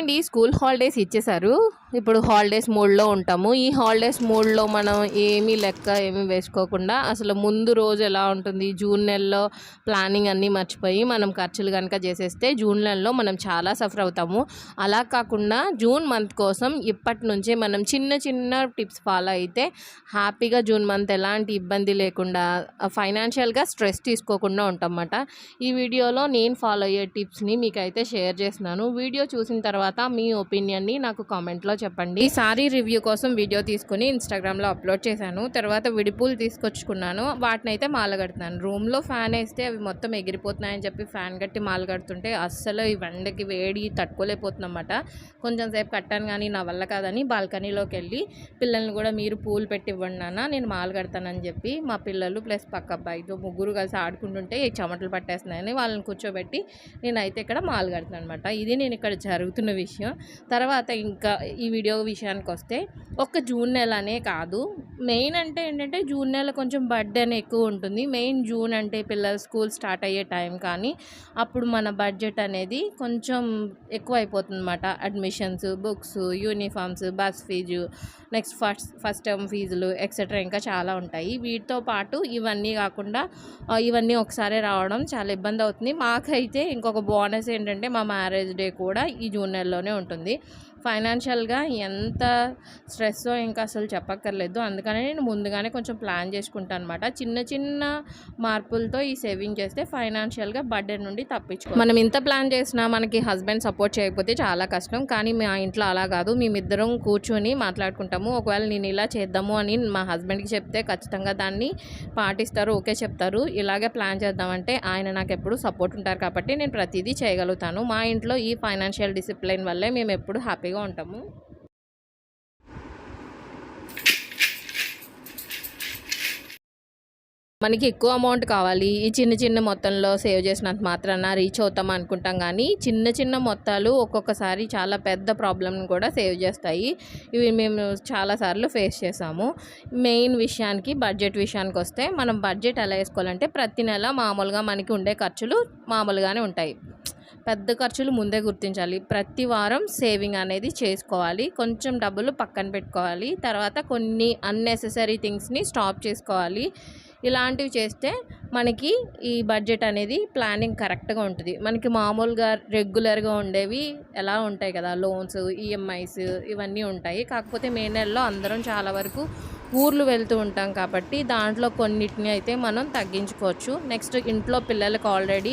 అండి school holidays ఇచ్చేశారు ఇప్పుడు హాలిడేస్ మూడ్లో ఉంటాము. ఈ హాలిడేస్ మూడ్లో మనం ఏమీ లెక్క ఏమీ వేసుకోకుండా అసలు ముందు రోజు ఎలా ఉంటుంది? జూన్ నెలలో ప్లానింగ్ అన్నీ మర్చిపోయి మనం ఖర్చులు కనుక చేసేస్తే జూన్ నెలలో మనం చాలా సఫర్ అవుతాము. అలా కాకుండా జూన్ మంత్ కోసం ఇప్పటి నుంచే మనం చిన్న చిన్న టిప్స్ ఫాలో అయితే హ్యాపీగా జూన్ మంత్ ఎలాంటి ఇబ్బంది లేకుండా ఫైనాన్షియల్గా స్ట్రెస్ తీసుకోకుండా ఉంటామన్నమాట ఈ వీడియోలో నేను ఫాలో అయ్యే టిప్స్ని మీకైతే షేర్ చేస్తున్నాను. వీడియో చూసిన తర్వాత మీ ఒపీనియన్ని నాకు కామెంట్లో చెప్పండి. ఈ సారీ రివ్యూ కోసం వీడియో తీసుకుని ఇన్స్టాగ్రామ్లో అప్లోడ్ చేశాను. తర్వాత విడిపూలు తీసుకొచ్చుకున్నాను. వాటిని అయితే మాల కడుతున్నాను రూమ్లో ఫ్యాన్ వేస్తే అవి మొత్తం ఎగిరిపోతున్నాయని చెప్పి ఫ్యాన్ కట్టి మాల కడుతుంటే అస్సలు ఈ వెండకి వేడి తట్టుకోలేకపోతుందన్నమాట కొంచెం సేపు కట్టాను కానీ నా వల్ల కాదని బాల్కనీలోకి వెళ్ళి పిల్లల్ని కూడా మీరు పూలు పెట్టి ఇవ్వండి నాన్న నేను మాలు కడతానని చెప్పి మా పిల్లలు ప్లస్ పక్క అబ్బాయితో ముగ్గురు కలిసి ఆడుకుంటుంటే ఈ చెమటలు పట్టేస్తున్నాయని వాళ్ళని కూర్చోబెట్టి నేనైతే ఇక్కడ మాలు కడుతున్నాను అనమాట ఇది నేను ఇక్కడ జరుగుతున్న విషయం. తర్వాత ఇంకా ఈ వీడియో విషయానికి వస్తే ఒక్క జూన్ నెలనే కాదు. మెయిన్ అంటే ఏంటంటే జూన్ నెల కొంచెం బర్త్డే ఎక్కువ ఉంటుంది. మెయిన్ జూన్ అంటే పిల్లల స్కూల్ స్టార్ట్ అయ్యే టైం కానీ అప్పుడు మన బడ్జెట్ అనేది కొంచెం ఎక్కువ అయిపోతుంది admissions books uniforms bus fees next first first term ఫీజులు ఎక్సెట్రా ఇంకా చాలా ఉంటాయి. వీటితో పాటు ఇవన్నీ కాకుండా ఇవన్నీ ఒకసారి రావడం చాలా ఇబ్బంది అవుతుంది. మాకైతే ఇంకొక బోనస్ ఏంటంటే మా మ్యారేజ్ డే కూడా ఈ జూన్ నెలలోనే ఉంటుంది. ఫైనాన్షియల్గా ఎంత స్ట్రెస్ ఇంకా అసలు చెప్పక్కర్లేదు. అందుకనే నేను ముందుగానే కొంచెం ప్లాన్ చేసుకుంటాను అనమాట చిన్న చిన్న మార్పులతో ఈ సేవింగ్ చేస్తే ఫైనాన్షియల్గా బర్డెన్ నుండి తప్పించుకో. మనం ఇంత ప్లాన్ చేసినా మనకి హస్బెండ్ సపోర్ట్ చేయకపోతే చాలా కష్టం. కానీ మా ఇంట్లో అలా కాదు. మేమిద్దరం కూర్చొని మాట్లాడుకుంటాము. ఒకవేళ నేను ఇలా చేద్దాము అని మా హస్బెండ్కి చెప్తే ఖచ్చితంగా దాన్ని పాటిస్తారు. ఓకే చెప్తారు. ఇలాగే ప్లాన్ చేద్దామంటే ఆయన నాకు ఎప్పుడు సపోర్ట్ ఉంటారు కాబట్టి నేను ప్రతిదీ చేయగలుగుతాను. మా ఇంట్లో ఈ ఫైనాన్షియల్ డిసిప్లిన్ వల్లే మేము ఎప్పుడు రెడీగా ఉంటాము. మనకి ఎక్కువ అమౌంట్ కావాలి. ఈ చిన్న చిన్న మొత్తంలో సేవ్ చేసినంత మాత్రాన రీచ్ అవుతాం అనుకుంటాం కానీ చిన్న చిన్న మొత్తాలు ఒక్కొక్కసారి చాలా పెద్ద ప్రాబ్లమ్ని కూడా సేవ్ చేస్తాయి. ఇవి మేము చాలాసార్లు ఫేస్ చేసాము. మెయిన్ విషయానికి బడ్జెట్ విషయానికి వస్తే మనం బడ్జెట్ ఎలా వేసుకోవాలంటే ప్రతి నెల మామూలుగా మనకి ఉండే ఖర్చులు మామూలుగానే ఉంటాయి. పెద్ద ఖర్చులు ముందే గుర్తించాలి. ప్రతి వారం సేవింగ్ అనేది చేసుకోవాలి. కొంచెం డబ్బులు పక్కన పెట్టుకోవాలి. తర్వాత కొన్ని అన్నెసెసరీ థింగ్స్ని స్టాప్ చేసుకోవాలి. ఇలాంటివి చేస్తే మనకి ఈ బడ్జెట్ అనేది ప్లానింగ్ కరెక్ట్గా ఉంటుంది. మనకి మామూలుగా రెగ్యులర్గా ఉండేవి ఎలా ఉంటాయి కదా? లోన్స్ ఈఎంఐస్ ఇవన్నీ ఉంటాయి. కాకపోతే మే నెలలో అందరం చాలా వరకు ఊర్లు వెళ్తూ ఉంటాం కాబట్టి దాంట్లో కొన్నిటిని అయితే మనం తగ్గించుకోవచ్చు. నెక్స్ట్ ఇంట్లో పిల్లలకు ఆల్రెడీ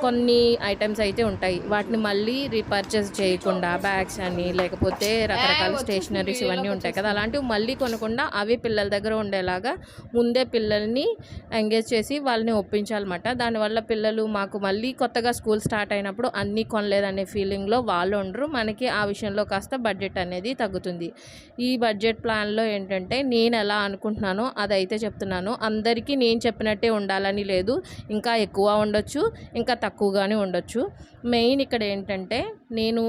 కొన్ని ఐటమ్స్ అయితే ఉంటాయి. వాటిని మళ్ళీ రీపర్చేస్ చేయకుండా బ్యాగ్స్ అని లేకపోతే రకరకాల స్టేషనరీస్ ఇవన్నీ ఉంటాయి కదా? అలాంటివి మళ్ళీ కొనకుండా అవి పిల్లల దగ్గర ఉండేలాగా ముందే పిల్లల్ని ఎంగేజ్ చేసి వాళ్ళని ఒప్పించాలన్నమాట. దానివల్ల పిల్లలు మాకు మళ్ళీ కొత్తగా స్కూల్ స్టార్ట్ అయినప్పుడు అన్నీ కొనలేదనే ఫీలింగ్లో వాళ్ళు ఉండరు. మనకి ఆ విషయంలో కాస్త బడ్జెట్ అనేది తగ్గుతుంది. ఈ బడ్జెట్ ప్లాన్లో ఏంటంటే నేను ఎలా అనుకుంటున్నానో అదైతే చెప్తున్నాను. అందరికీ నేను చెప్పినట్టే ఉండాలని లేదు. ఇంకా ఎక్కువ ఉండొచ్చు ఇంకా తక్కువగానే ఉండొచ్చు. మెయిన్ ఇక్కడ ఏంటంటే నేను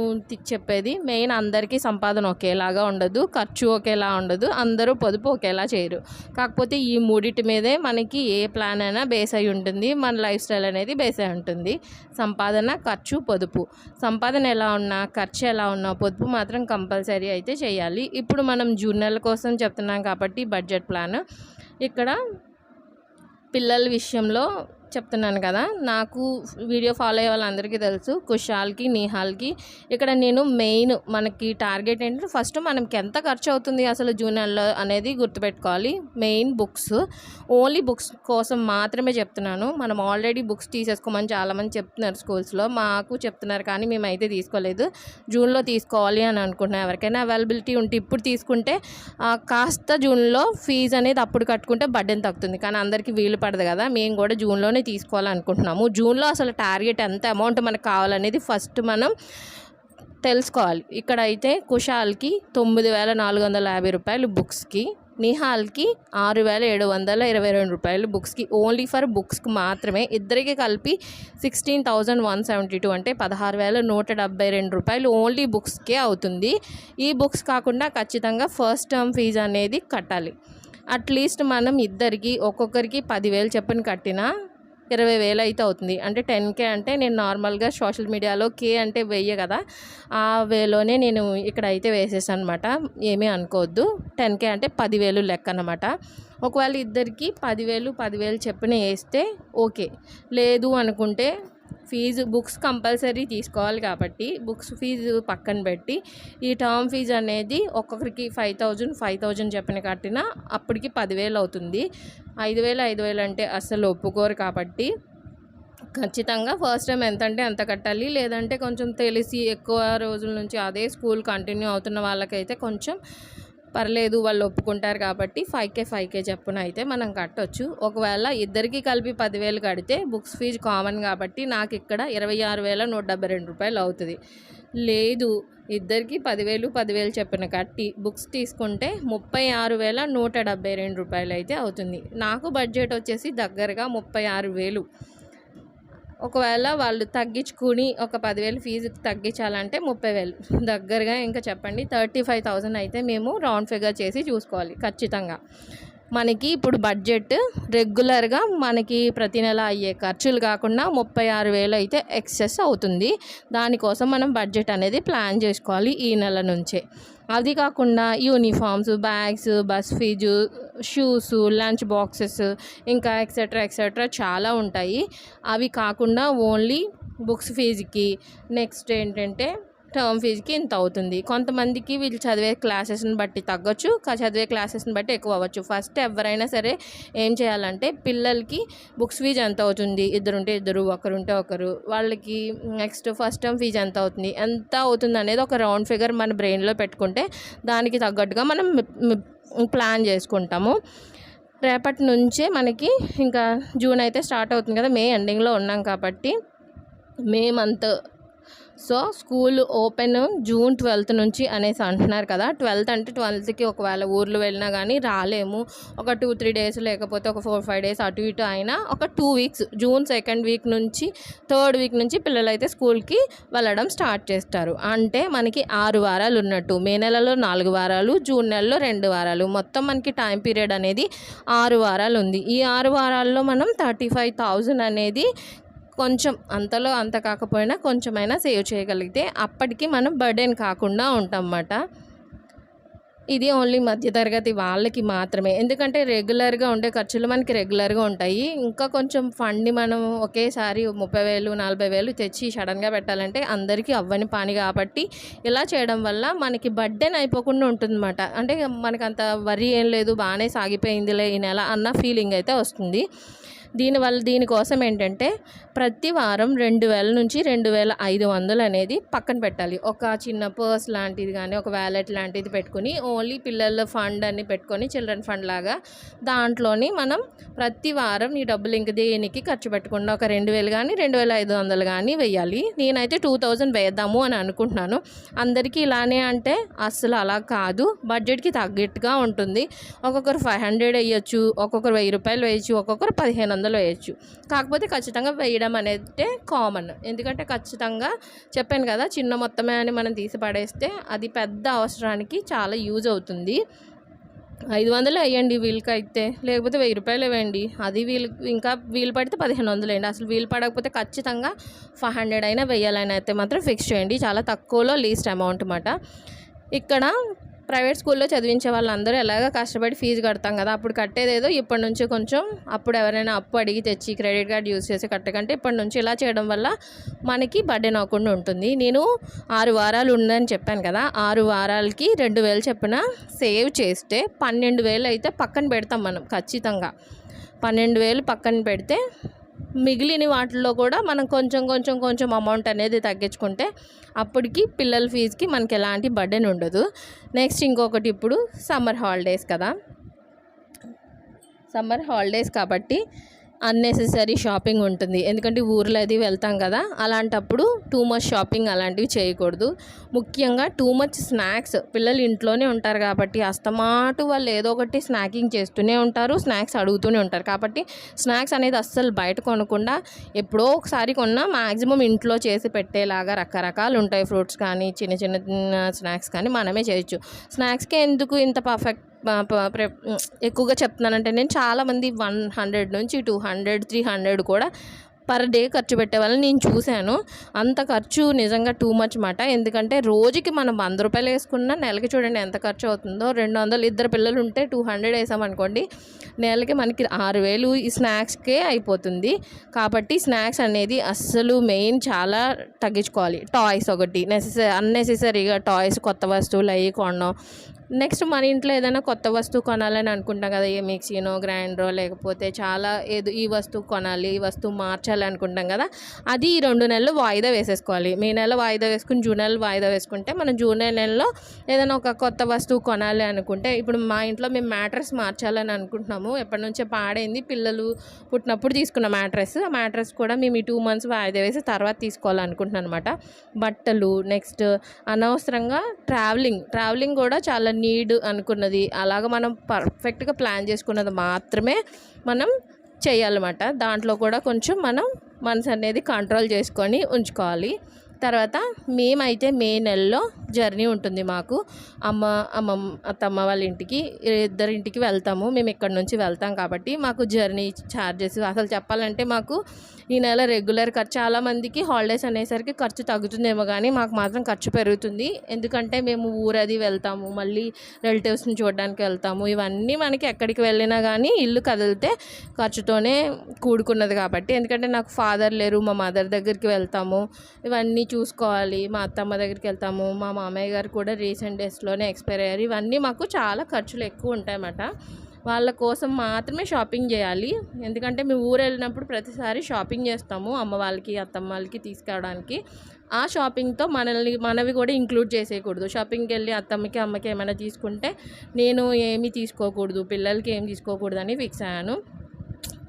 చెప్పేది మెయిన్ అందరికీ సంపాదన ఒకేలాగా ఉండదు ఖర్చు ఒకేలా ఉండదు అందరూ పొదుపు ఒకేలా చేయరు. కాకపోతే ఈ మూడిటి మీదే మనకి ఏ ప్లాన్ అయినా బేస్ అయి ఉంటుంది మన లైఫ్ స్టైల్ అనేది బేస్ అయి ఉంటుంది. సంపాదన ఖర్చు పొదుపు. సంపాదన ఎలా ఉన్నా ఖర్చు ఎలా ఉన్నా పొదుపు మాత్రం కంపల్సరీ అయితే చేయాలి. ఇప్పుడు మనం జూన్ నెల కోసం చెప్తున్నాం కాబట్టి బడ్జెట్ ప్లాన్. ఇక్కడ పిల్లల విషయంలో చెప్తున్నాను కదా నాకు వీడియో ఫాలో అయ్యే వాళ్ళందరికీ తెలుసు కుషాల్కి నిహాల్కి. ఇక్కడ నేను మెయిన్ మనకి టార్గెట్ ఏంటంటే ఫస్ట్ మనకి ఎంత ఖర్చు అవుతుంది అసలు జూన్ నెలలో అనేది గుర్తుపెట్టుకోవాలి. మెయిన్ బుక్స్ ఓన్లీ బుక్స్ కోసం మాత్రమే చెప్తున్నాను. మనం ఆల్రెడీ బుక్స్ తీసేసుకోమని చాలామంది చెప్తున్నారు స్కూల్స్లో. మాకు చెప్తున్నారు కానీ మేమైతే తీసుకోలేదు. జూన్లో తీసుకోవాలి అని అనుకుంటున్నాం. ఎవరికైనా అవైలబిలిటీ ఉంటే ఇప్పుడు తీసుకుంటే కాస్త జూన్లో ఫీజు అనేది అప్పుడు కట్టుకుంటే బడ్డెన్ తగ్గుతుంది. కానీ అందరికీ వీలు పడదు కదా. మేము కూడా జూన్లోనే తీసుకోవాలనుకుంటున్నాము. జూన్లో అసలు టార్గెట్ ఎంత అమౌంట్ మనకు కావాలనేది ఫస్ట్ మనం తెలుసుకోవాలి. ఇక్కడ అయితే కుషాల్కి తొమ్మిది వేల నాలుగు వందల యాభై రూపాయలు బుక్స్కి నిహాల్కి ఆరు వేల ఏడు వందల ఇరవై రెండు రూపాయలు బుక్స్కి ఓన్లీ ఫర్ బుక్స్కి మాత్రమే. ఇద్దరికి కలిపి sixteen thousand one seventy two అంటే పదహారు వేల నూట డెబ్బై రెండు రూపాయలు ఓన్లీ బుక్స్కే అవుతుంది. ఈ బుక్స్ కాకుండా ఖచ్చితంగా ఫస్ట్ టర్మ్ ఫీజు అనేది కట్టాలి. అట్లీస్ట్ మనం ఇద్దరికి ఒక్కొక్కరికి పదివేలు చెప్పని కట్టినా ఇరవై వేలు అయితే అవుతుంది. అంటే టెన్ కే అంటే నేను నార్మల్గా సోషల్ మీడియాలో కే అంటే వెయ్యి కదా ఆ వేలోనే నేను ఇక్కడ అయితే వేసేసాను అనమాట ఏమీ అనుకోవద్దు. టెన్ కే అంటే పదివేలు లెక్క అనమాట ఒకవేళ ఇద్దరికి పదివేలు పదివేలు చెప్పిన వేస్తే ఓకే. లేదు అనుకుంటే ఫీజు బుక్స్ కంపల్సరీ తీసుకోవాలి కాబట్టి బుక్స్ ఫీజు పక్కన పెట్టి ఈ టర్మ్ ఫీజు అనేది ఒక్కొక్కరికి ఫైవ్ థౌజండ్ ఫైవ్ థౌజండ్ చెప్పిన కట్టిన అప్పటికి పదివేలు అవుతుంది. ఐదు వేలు ఐదు వేలు అంటే అస్సలు ఒప్పుకోరు కాబట్టి ఖచ్చితంగా ఫస్ట్ టైం ఎంత అంటే అంత కట్టాలి. లేదంటే కొంచెం తెలిసి ఎక్కువ రోజుల నుంచి అదే స్కూల్ కంటిన్యూ అవుతున్న వాళ్ళకైతే కొంచెం పర్లేదు వాళ్ళు ఒప్పుకుంటారు కాబట్టి ఫైవ్ కే ఫైవ్ కే చెప్పున అయితే మనం కట్టొచ్చు. ఒకవేళ ఇద్దరికి కలిపి పదివేలు కడితే బుక్స్ ఫీజు కామన్ కాబట్టి నాకు ఇక్కడ ఇరవై ఆరు వేల నూట డెబ్బై రెండు రూపాయలు అవుతుంది. లేదు ఇద్దరికి పదివేలు పదివేలు చెప్పిన కట్టి బుక్స్ తీసుకుంటే ముప్పై ఆరు వేల నూట డెబ్బై రెండు రూపాయలు అయితే అవుతుంది. నాకు బడ్జెట్ వచ్చేసి దగ్గరగా ముప్పై ఆరు వేలు. ఒకవేళ వాళ్ళు తగ్గించుకుని ఒక పదివేలు ఫీజు తగ్గించాలంటే ముప్పై వేలు. దగ్గరగా ఇంకా చెప్పండి థర్టీ ఫైవ్ థౌజండ్ అయితే మేము రౌండ్ ఫిగర్ చేసి చూసుకోవాలి ఖచ్చితంగా. మనకి ఇప్పుడు బడ్జెట్ రెగ్యులర్గా మనకి ప్రతి నెల అయ్యే ఖర్చులు కాకుండా ముప్పై ఆరు వేలు అయితే ఎక్సెస్ అవుతుంది. దానికోసం మనం బడ్జెట్ అనేది ప్లాన్ చేసుకోవాలి ఈ నెల నుంచే. అది కాకుండా uniforms bags bus fees shoes lunch boxes ఇంకా ఎక్సెట్రా ఎక్సెట్రా చాలా ఉంటాయి. అవి కాకుండా ఓన్లీ బుక్స్ ఫీజుకి నెక్స్ట్ ఏంటంటే టర్మ్ ఫీజుకి ఇంత అవుతుంది. కొంతమందికి వీళ్ళు చదివే క్లాసెస్ని బట్టి తగ్గొచ్చు చదివే క్లాసెస్ని బట్టి ఎక్కువ అవ్వచ్చు. ఫస్ట్ ఎవరైనా సరే ఏం చేయాలంటే పిల్లలకి బుక్స్ ఫీజు ఎంత అవుతుంది? ఇద్దరుంటే ఇద్దరు ఒకరుంటే ఒకరు. వాళ్ళకి నెక్స్ట్ ఫస్ట్ టర్మ్ ఫీజు ఎంత అవుతుంది? ఎంత అవుతుంది అనేది ఒక రౌండ్ ఫిగర్ మన బ్రెయిన్లో పెట్టుకుంటే దానికి తగ్గట్టుగా మనం ప్లాన్ చేసుకుంటాము. రేపటి నుంచే మనకి ఇంకా జూన్ అయితే స్టార్ట్ అవుతుంది కదా మే ఎండింగ్లో ఉన్నాం కాబట్టి May month so school open June twelfth నుంచి అనేసి అంటున్నారు కదా. ట్వెల్త్ అంటే ట్వెల్త్కి ఒకవేళ ఊర్లు వెళ్ళినా కానీ రాలేము. ఒక టూ త్రీ డేస్ లేకపోతే ఒక ఫోర్ ఫైవ్ డేస్ అటు ఇటు అయినా ఒక two weeks June second week నుంచి థర్డ్ వీక్ నుంచి పిల్లలు అయితే స్కూల్కి వెళ్ళడం స్టార్ట్ చేస్తారు. అంటే మనకి ఆరు వారాలు ఉన్నట్టు. మే నెలలో నాలుగు వారాలు జూన్ నెలలో రెండు వారాలు. మొత్తం మనకి టైం పీరియడ్ అనేది ఆరు వారాలు ఉంది. ఈ ఆరు వారాల్లో మనం థర్టీ ఫైవ్ థౌజండ్ అనేది కొంచెం అంతలో అంత కాకపోయినా కొంచెమైనా సేవ్ చేయగలిగితే అప్పటికి మనం బర్డెన్ కాకుండా ఉంటాం అన్నమాట ఇది ఓన్లీ మధ్యతరగతి వాళ్ళకి మాత్రమే. ఎందుకంటే రెగ్యులర్గా ఉండే ఖర్చులు మనకి రెగ్యులర్గా ఉంటాయి. ఇంకా కొంచెం ఫండ్ని మనం ఒకేసారి ముప్పై వేలు నలభై వేలు తెచ్చి సడన్గా పెట్టాలంటే అందరికీ అవ్వని పని కాబట్టి ఇలా చేయడం వల్ల మనకి బర్డెన్ అయిపోకుండా ఉంటుందన్నమాట. అంటే మనకు అంత వరి ఏం లేదు బాగానే సాగిపోయిందిలే ఈ నెల అన్న ఫీలింగ్ అయితే వస్తుంది. దీనివల్ల దీనికోసం ఏంటంటే ప్రతి వారం రెండు వేల నుంచి రెండు వేల ఐదు వందలు అనేది పక్కన పెట్టాలి. ఒక చిన్న పర్స్ లాంటిది కానీ ఒక వ్యాలెట్ లాంటిది పెట్టుకొని ఓన్లీ పిల్లల ఫండ్ అని పెట్టుకొని చిల్డ్రన్ ఫండ్ లాగా దాంట్లోని మనం ప్రతి వారం ఈ డబ్బులు ఇంక దేనికి ఖర్చు పెట్టకుండా ఒక రెండు వేలు కానీ రెండు వేల ఐదు వందలు కానీ వెయ్యాలి. నేనైతే టూ థౌజండ్ వేద్దాము అని అనుకుంటున్నాను. అందరికీ ఇలానే అంటే అస్సలు అలా కాదు. బడ్జెట్కి తగ్గట్టుగా ఉంటుంది. ఒక్కొక్కరు ఫైవ్ హండ్రెడ్ వేయచ్చు ఒక్కొక్కరు వెయ్యి రూపాయలు వేయచ్చు ఒక్కొక్కరు పదిహేను వందలు వేయచ్చు. కాకపోతే ఖచ్చితంగా వేయడం అనేది కామన్ ఎందుకంటే ఖచ్చితంగా చెప్పాను కదా చిన్న మొత్తమే అని మనం తీసి పడేస్తే అది పెద్ద అవసరానికి చాలా యూజ్ అవుతుంది. ఐదు వందలు వేయండి వీళ్ళకి అయితే లేకపోతే వెయ్యి రూపాయలు ఇవ్వండి. అది వీళ్ళు ఇంకా వీలు పడితే పదిహేను వందలు వేయండి. అసలు వీలు పడకపోతే ఖచ్చితంగా ఫైవ్ హండ్రెడ్ అయినా వెయ్యాలని అయితే మాత్రం ఫిక్స్ చేయండి. చాలా తక్కువలో లీస్ట్ అమౌంట్ అన్నమాట ఇక్కడ ప్రైవేట్ స్కూల్లో చదివించే వాళ్ళందరూ ఎలాగ కష్టపడి ఫీజు కడతాం కదా అప్పుడు కట్టేదేదో ఇప్పటి నుంచి కొంచెం అప్పుడు ఎవరైనా అప్పు అడిగి తెచ్చి క్రెడిట్ కార్డ్ యూస్ చేసి కట్టకంటే ఇప్పటి నుంచి ఇలా చేయడం వల్ల మనకి బర్త్డే అవ్వకుండా ఉంటుంది. నేను ఆరు వారాలు ఉందని చెప్పాను కదా ఆరు వారాలకి రెండు వేలు చెప్పిన సేవ్ చేస్తే పన్నెండు వేలు అయితే పక్కన పెడతాం మనం ఖచ్చితంగా. పన్నెండు వేలు పక్కన పెడితే మిగిలిన వాటిల్లో కూడా మనం కొంచెం కొంచెం కొంచెం అమౌంట్ అనేది తగ్గించుకుంటే అప్పటికి పిల్లల ఫీజుకి మనకి ఎలాంటి బర్డెన్ ఉండదు. నెక్స్ట్ ఇంకొకటి ఇప్పుడు సమ్మర్ హాలిడేస్ కదా. సమ్మర్ హాలిడేస్ కాబట్టి అన్నెసెసరీ షాపింగ్ ఉంటుంది. ఎందుకంటే ఊర్లో అది వెళ్తాం కదా అలాంటప్పుడు టూ మచ్ షాపింగ్ అలాంటివి చేయకూడదు. ముఖ్యంగా టూ మచ్ స్నాక్స్ పిల్లలు ఇంట్లోనే ఉంటారు కాబట్టి అస్తమాటు వాళ్ళు ఏదో ఒకటి స్నాకింగ్ చేస్తూనే ఉంటారు స్నాక్స్ అడుగుతూనే ఉంటారు. కాబట్టి స్నాక్స్ అనేది అస్సలు బయట కొనకుండా ఎప్పుడో ఒకసారి కొన్నా మ్యాక్సిమం ఇంట్లో చేసి పెట్టేలాగా రకరకాలు ఉంటాయి. ఫ్రూట్స్ కానీ చిన్న చిన్న స్నాక్స్ కానీ మనమే చేయొచ్చు. స్నాక్స్కి ఎందుకు ఇంత పర్ఫెక్ట్ ఎక్కువగా చెప్తున్నానంటే నేను చాలామంది వన్ హండ్రెడ్ నుంచి టూ హండ్రెడ్ త్రీ హండ్రెడ్ కూడా పర్ డే ఖర్చు పెట్టే వాళ్ళని నేను చూశాను. అంత ఖర్చు నిజంగా టూ మచ్ మాట. ఎందుకంటే రోజుకి మనం వంద రూపాయలు వేసుకున్నా నెలకి చూడండి ఎంత ఖర్చు అవుతుందో. రెండు వందలు ఇద్దరు పిల్లలు ఉంటే టూ హండ్రెడ్ వేసామనుకోండి నెలకి మనకి ఆరు వేలు ఈ స్నాక్స్కే అయిపోతుంది. కాబట్టి స్నాక్స్ అనేది అస్సలు మెయిన్ చాలా తగ్గించుకోవాలి. టాయ్స్ ఒకటి నెసెసరీ అన్నెసెసరీగా టాయ్స్ కొత్త వస్తువులు అవి కొనడం నెక్స్ట్ మన ఇంట్లో ఏదైనా కొత్త వస్తువు కొనాలని అనుకుంటాం కదా ఏ మిక్సీనో గ్రైండరో లేకపోతే చాలా ఏదో ఈ వస్తువు కొనాలి ఈ వస్తువు మార్చాలి అనుకుంటాం కదా అది ఈ రెండు నెలలు వాయిదా వేసేసుకోవాలి. మే నెల వాయిదా వేసుకుని జూన్ నెల వాయిదా వేసుకుంటే మనం జూన్ నెలలో ఏదైనా ఒక కొత్త వస్తువు కొనాలి అనుకుంటే ఇప్పుడు మా ఇంట్లో మేము మ్యాట్రస్ మార్చాలని అనుకుంటున్నాము. ఎప్పటి నుంచో పాడైంది పిల్లలు పుట్టినప్పుడు తీసుకున్న మ్యాట్రస్. ఆ మ్యాట్రస్ కూడా మేము ఈ టూ మంత్స్ వాయిదా వేసి తర్వాత తీసుకోవాలనుకుంటున్నాను అనమాట బట్టలు నెక్స్ట్ అనవసరంగా ట్రావెలింగ్ ట్రావెలింగ్ కూడా చాలా నీడ్ అనుకున్నది. అలాగ మనం పర్ఫెక్ట్గా ప్లాన్ చేసుకున్నది మాత్రమే మనం చేయాలన్నమాట. దాంట్లో కూడా కొంచెం మనం మనసు అనేది కంట్రోల్ చేసుకొని ఉంచుకోవాలి. తర్వాత మేమైతే మే నెలలో జర్నీ ఉంటుంది మాకు. అమ్మ అమ్మమ్మ అత్తమ్మ వాళ్ళ ఇంటికి ఇద్దరింటికి వెళ్తాము. మేము ఇక్కడ నుంచి వెళ్తాం కాబట్టి మాకు జర్నీ ఛార్జెస్ అసలు చెప్పాలంటే మాకు ఈ నెల రెగ్యులర్ ఖర్చు చాలామందికి హాలిడేస్ అనేసరికి ఖర్చు తగ్గుతుందేమో కానీ మాకు మాత్రం ఖర్చు పెరుగుతుంది. ఎందుకంటే మేము ఊరది వెళ్తాము మళ్ళీ రిలేటివ్స్ని చూడడానికి వెళ్తాము. ఇవన్నీ మనకి ఎక్కడికి వెళ్ళినా కానీ ఇల్లు కదిలితే ఖర్చుతోనే కూడుకున్నది కాబట్టి. ఎందుకంటే నాకు ఫాదర్ లేరు మా మదర్ దగ్గరికి వెళ్తాము. ఇవన్నీ చూసుకోవాలి. మా అత్తమ్మ దగ్గరికి వెళ్తాము మా మామయ్య గారు కూడా రీసెంట్ డేస్లోనే ఎక్స్పైర్ అయ్యారు. ఇవన్నీ మాకు చాలా ఖర్చులు ఎక్కువ ఉంటాయన్నమాట. వాళ్ళ కోసం మాత్రమే షాపింగ్ చేయాలి. ఎందుకంటే మేము ఊరు వెళ్ళినప్పుడు ప్రతిసారి షాపింగ్ చేస్తాము అమ్మ వాళ్ళకి అత్తమ్మ వాళ్ళకి తీసుకురావడానికి. ఆ షాపింగ్తో మనల్ని మనవి కూడా ఇంక్లూడ్ చేసేయకూడదు. షాపింగ్కి వెళ్ళి అత్తమ్మకి అమ్మకి ఏమైనా తీసుకుంటే నేను ఏమీ తీసుకోకూడదు పిల్లలకి ఏం తీసుకోకూడదు అని ఫిక్స్ అయ్యాను.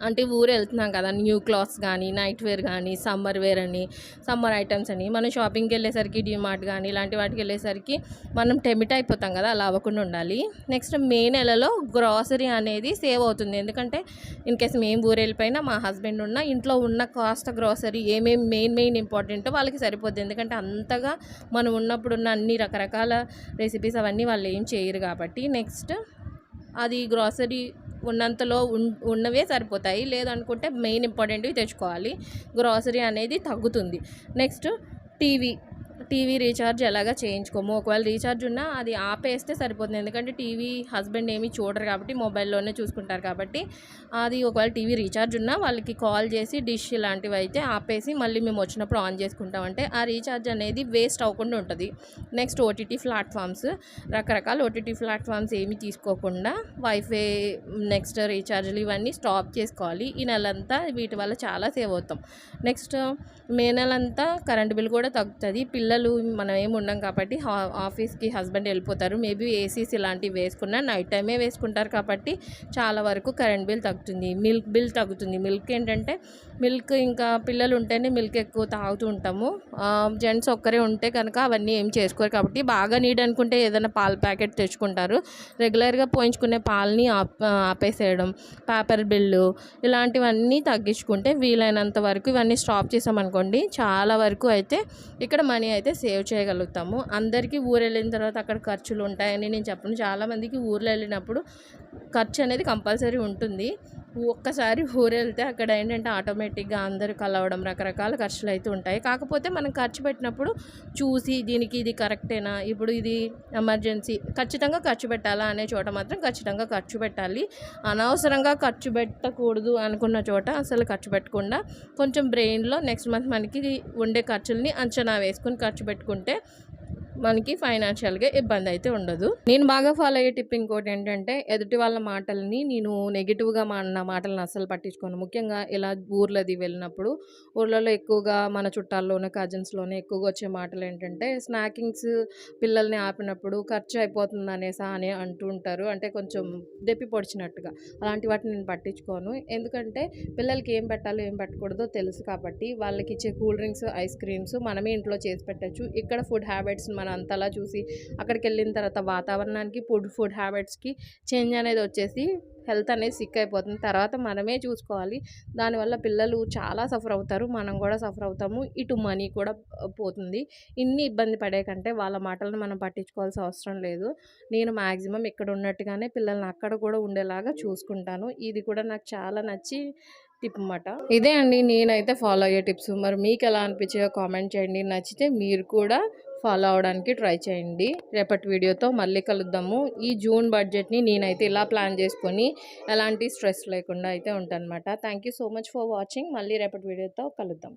అంటే ఊరు వెళ్తున్నాం కదా న్యూ క్లాత్స్ కానీ నైట్ వేర్ కానీ సమ్మర్ వేర్ అని సమ్మర్ ఐటమ్స్ అని. మనం షాపింగ్కి వెళ్ళేసరికి డిమార్ట్ కానీ ఇలాంటి వాటికి వెళ్ళేసరికి మనం టెమిట్ అయిపోతాం కదా అలా అవ్వకుండా ఉండాలి. నెక్స్ట్ మే నెలలో గ్రాసరీ అనేది సేవ్ అవుతుంది. ఎందుకంటే ఇన్ కేస్ మేము ఊరు వెళ్ళిపోయినా మా హస్బెండ్ ఉన్న ఇంట్లో ఉన్న కాస్ట్ గ్రాసరీ ఏమేమి మెయిన్ మెయిన్ ఇంపార్టెంటో వాళ్ళకి సరిపోద్ది. ఎందుకంటే అంతగా మనం ఉన్నప్పుడు ఉన్న అన్ని రకరకాల రెసిపీస్ అవన్నీ వాళ్ళు ఏం చేయరు కాబట్టి నెక్స్ట్ అది గ్రాసరీ ఉన్నంతలో ఉన్- ఉన్నవే సరిపోతాయి. లేదనుకుంటే మెయిన్ ఇంపార్టెంట్వి తెచ్చుకోవాలి. గ్రాసరీ అనేది తగ్గుతుంది. Next TV. టీవీ రీఛార్జ్ ఎలాగా చేయించుకోము? ఒకవేళ రీఛార్జ్ ఉన్నా అది ఆపేస్తే సరిపోతుంది. ఎందుకంటే టీవీ హస్బెండ్ ఏమీ చూడరు కాబట్టి మొబైల్లోనే చూసుకుంటారు కాబట్టి అది ఒకవేళ టీవీ రీఛార్జ్ ఉన్నా వాళ్ళకి కాల్ చేసి డిష్ ఇలాంటివి అయితే ఆపేసి మళ్ళీ మేము వచ్చినప్పుడు ఆన్ చేసుకుంటామంటే ఆ రీఛార్జ్ అనేది వేస్ట్ అవ్వకుండా ఉంటుంది. Next OTT platforms. రకరకాల ఓటీటీ ప్లాట్ఫామ్స్ ఏమి తీసుకోకుండా వైఫై నెక్స్ట్ రీఛార్జ్లు ఇవన్నీ స్టాప్ చేసుకోవాలి. ఈ నెలంతా వీటి వల్ల చాలా సేవ్ అవుతాం. నెక్స్ట్ మే నెలంతా కరెంట్ బిల్ కూడా తగ్గుతుంది. పిల్లలు మనం ఏమి ఉండం కాబట్టి ఆఫీస్కి హస్బెండ్ వెళ్ళిపోతారు. మేబీ ఏసీస్ ఇలాంటివి వేసుకున్నా నైట్ టైమే వేసుకుంటారు కాబట్టి చాలా వరకు కరెంట్ బిల్ తగ్గుతుంది. మిల్క్ బిల్ తగ్గుతుంది. మిల్క్ ఏంటంటే మిల్క్ ఇంకా పిల్లలు ఉంటేనే మిల్క్ ఎక్కువ తాగుతూ ఉంటాము. జెంట్స్ ఒక్కరే ఉంటే కనుక అవన్నీ ఏం చేసుకోరు కాబట్టి బాగా నీడ్ అనుకుంటే ఏదైనా పాల ప్యాకెట్ తెచ్చుకుంటారు. రెగ్యులర్గా పోయించుకునే పాలని ఆప్ ఆపేసేయడం పేపర్ బిల్లు ఇలాంటివన్నీ తగ్గించుకుంటే వీలైనంత వరకు ఇవన్నీ స్టాప్ చేసామనుకోండి చాలా వరకు అయితే ఇక్కడ మనీ అయితే సేవ్ చేయగలుగుతాము. అందరికీ ఊరు వెళ్ళిన తర్వాత అక్కడ ఖర్చులు ఉంటాయని నేను చెప్పను. చాలామందికి ఊర్లో వెళ్ళినప్పుడు ఖర్చు అనేది కంపల్సరీ ఉంటుంది. ఒక్కసారి ఊరు వెళ్తే అక్కడ ఏంటంటే ఆటోమేటిక్గా అందరూ కలవడం రకరకాల ఖర్చులు అయితే ఉంటాయి. కాకపోతే మనం ఖర్చు పెట్టినప్పుడు చూసి దీనికి ఇది కరెక్టేనా? ఇప్పుడు ఇది ఎమర్జెన్సీ ఖచ్చితంగా ఖర్చు పెట్టాలా అనే చోట మాత్రం ఖచ్చితంగా ఖర్చు పెట్టాలి. అనవసరంగా ఖర్చు పెట్టకూడదు అనుకున్న చోట అసలు ఖర్చు పెట్టకుండా కొంచెం బ్రెయిన్లో నెక్స్ట్ మంత్ మనకి ఉండే ఖర్చుల్ని అంచనా వేసుకొని ఖర్చు పెట్టుకుంటే మనకి ఫైనాన్షియల్గా ఇబ్బంది అయితే ఉండదు. నేను బాగా ఫాలో అయ్యే టిప్ ఇంకోటి ఏంటంటే ఎదుటి వాళ్ళ మాటలని నేను నెగిటివ్గా మా నా మాటలను అస్సలు పట్టించుకోను. ముఖ్యంగా ఇలా ఊర్లది వెళ్ళినప్పుడు ఊర్లలో ఎక్కువగా మన చుట్టాల్లోనే కజిన్స్లోనే ఎక్కువగా వచ్చే మాటలు ఏంటంటే స్నాకింగ్స్ పిల్లల్ని ఆపినప్పుడు ఖర్చు అయిపోతుంది అనేసా అని అంటూ ఉంటారు. అంటే కొంచెం దెప్పి పొడిచినట్టుగా. అలాంటి వాటిని నేను పట్టించుకోను. ఎందుకంటే పిల్లలకి ఏం పెట్టాలో ఏం పెట్టకూడదో తెలుసు కాబట్టి వాళ్ళకి ఇచ్చే కూల్ డ్రింక్స్ ఐస్ క్రీమ్స్ మనమే ఇంట్లో చేసి పెట్టచ్చు. ఇక్కడ ఫుడ్ హ్యాబిట్స్ మనం అని అంతలా చూసి అక్కడికి వెళ్ళిన తర్వాత వాతావరణానికి ఫుడ్ ఫుడ్ హ్యాబిట్స్కి చేంజ్ అనేది వచ్చేసి హెల్త్ అనేది సిక్ అయిపోతుంది. తర్వాత మనమే చూసుకోవాలి. దానివల్ల పిల్లలు చాలా సఫర్ అవుతారు. మనం కూడా సఫర్ అవుతాము. ఇటు మనీ కూడా పోతుంది. ఇన్ని ఇబ్బంది పడే కంటే వాళ్ళ మాటలను మనం పట్టించుకోవాల్సిన అవసరం లేదు. నేను మ్యాక్సిమం ఇక్కడ ఉన్నట్టుగానే పిల్లల్ని అక్కడ కూడా ఉండేలాగా చూసుకుంటాను. ఇది కూడా నాకు చాలా నచ్చి టిప్ అన్నమాట. ఇదే అండి నేనైతే ఫాలో అయ్యే టిప్స్. మరి మీకు ఎలా అనిపించాయో కామెంట్ చేయండి. నచ్చితే మీరు కూడా ఫాలో అవడానికి ట్రై చేయండి. రేపటి వీడియోతో మళ్ళీ కలుద్దాము. ఈ జూన్ బడ్జెట్ని నేనైతే ఇలా ప్లాన్ చేసుకొని ఎలాంటి స్ట్రెస్ లేకుండా అయితే ఉంటానమాట thank you so much for watching మళ్ళీ రేపటి వీడియోతో కలుద్దాం.